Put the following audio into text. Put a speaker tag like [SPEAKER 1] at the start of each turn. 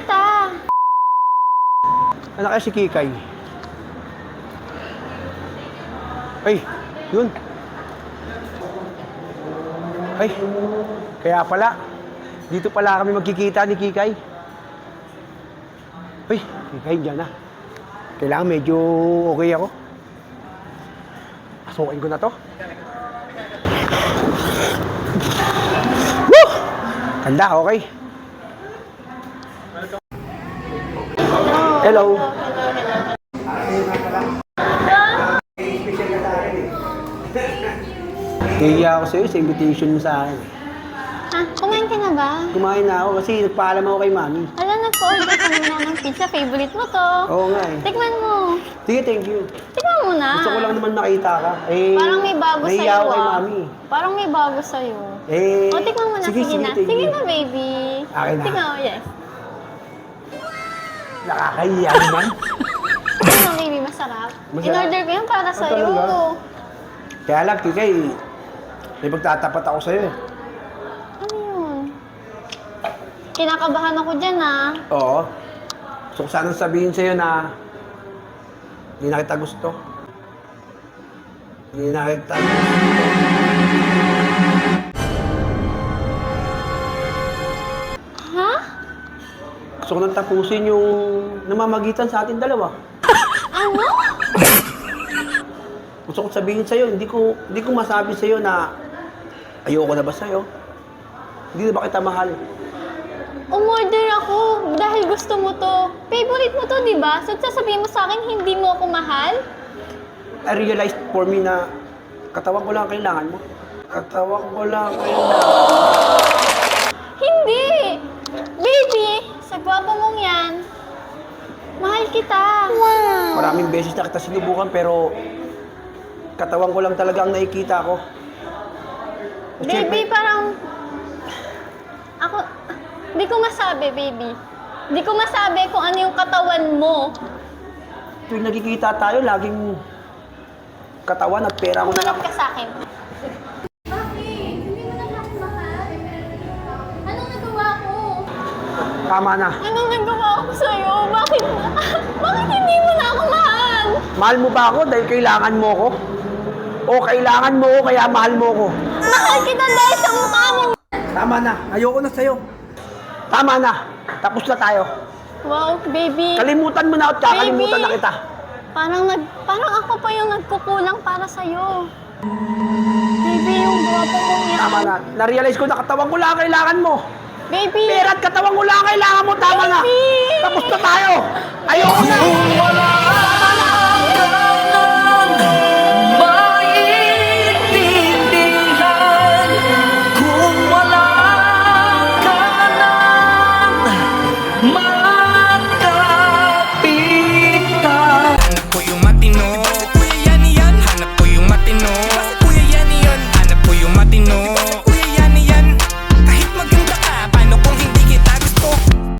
[SPEAKER 1] kita.
[SPEAKER 2] Kaya si Kikay? Ay, yun. Ay, kaya pala. Dito pala kami magkikita ni Kikay. Ay, Kikay, dyan na. Kailangan medyo okay ako. Pasukin ko na to. Woo! Handa, okay. Hello. Kaya ako sa'yo sa invitation mo sa akin.
[SPEAKER 1] Ha? Kumain ka na ba?
[SPEAKER 2] Kumain na ako kasi nagpaalam ako kay mami.
[SPEAKER 1] Alam, nag-order ka muna ng pizza. Favorite mo to.
[SPEAKER 2] Oo nga eh.
[SPEAKER 1] Tikman mo.
[SPEAKER 2] Sige, thank you.
[SPEAKER 1] Tikman mo na.
[SPEAKER 2] Gusto ko lang naman makita ka. Eh,
[SPEAKER 1] Parang may bago
[SPEAKER 2] nahiya
[SPEAKER 1] sa'yo
[SPEAKER 2] ako kay
[SPEAKER 1] ah.
[SPEAKER 2] mami.
[SPEAKER 1] Parang may bago sa'yo.
[SPEAKER 2] Eh,
[SPEAKER 1] O, tikman mo na. Sige, na.
[SPEAKER 2] thank
[SPEAKER 1] Sige
[SPEAKER 2] you.
[SPEAKER 1] na, baby.
[SPEAKER 2] Akin na.
[SPEAKER 1] Tikman mo, yes.
[SPEAKER 2] Nakakahiya naman.
[SPEAKER 1] Ano, baby, masarap.
[SPEAKER 2] Masarap.
[SPEAKER 1] In-order ko yan para sa'yo.
[SPEAKER 2] talaga? Kaya lang, Kikay, may pagtatapat ako sa'yo eh.
[SPEAKER 1] Ano yun? Kinakabahan ako dyan, ah.
[SPEAKER 2] Oo. So, sana sabihin sa'yo na hindi na kita gusto. Hindi na kita gusto. Gusto ko nang tapusin yung namamagitan sa atin dalawa.
[SPEAKER 1] Ano?
[SPEAKER 2] Gusto ko sabihin sa'yo, hindi ko, hindi ko masabi sa'yo na ayoko na ba sa'yo? Hindi na ba kita mahal?
[SPEAKER 1] Umorder ako dahil gusto mo to. Favorite mo to, di ba? So, sasabihin mo sa akin, hindi mo ako mahal?
[SPEAKER 2] I realized for me na katawan ko lang ang kailangan mo. Katawan ko lang ang kailangan.
[SPEAKER 1] Hindi! Baby, sa gwapo mong yan, mahal kita.
[SPEAKER 2] Maraming beses na kita sinubukan pero katawan ko lang talaga ang nakikita ko.
[SPEAKER 1] Baby,
[SPEAKER 2] syempre,
[SPEAKER 1] parang... Ako... Di ko masabi, baby. Di ko masabi kung ano yung katawan mo.
[SPEAKER 2] tuwing nagkikita tayo, laging katawan at pera ko na lang.
[SPEAKER 1] Umarap ka sa akin. Bakit? Hindi mo na ako mahal. Anong nagawa ko?
[SPEAKER 2] Tama na.
[SPEAKER 1] Anong nagawa ko sa'yo? Bakit? Bakit hindi mo na ako mahal?
[SPEAKER 2] Mahal mo ba ako dahil kailangan mo ko? O kailangan mo ko kaya mahal mo ko?
[SPEAKER 1] Mahal kita dahil sa mukha mo.
[SPEAKER 2] Tama na. Ayoko na sa'yo. Tama na. Tapos na tayo.
[SPEAKER 1] Wow, baby.
[SPEAKER 2] Kalimutan mo na at kakalimutan
[SPEAKER 1] Baby.
[SPEAKER 2] na kita.
[SPEAKER 1] Parang nag parang ako pa yung nagkukulang para sa Baby, yung guwapo mo yan.
[SPEAKER 2] Tama na. Na-realize ko na katawan ko lang ang kailangan mo.
[SPEAKER 1] Baby.
[SPEAKER 2] Pera at katawan ko lang ang kailangan mo. Tama na.
[SPEAKER 1] Baby.
[SPEAKER 2] Tapos na tayo. Ayoko na.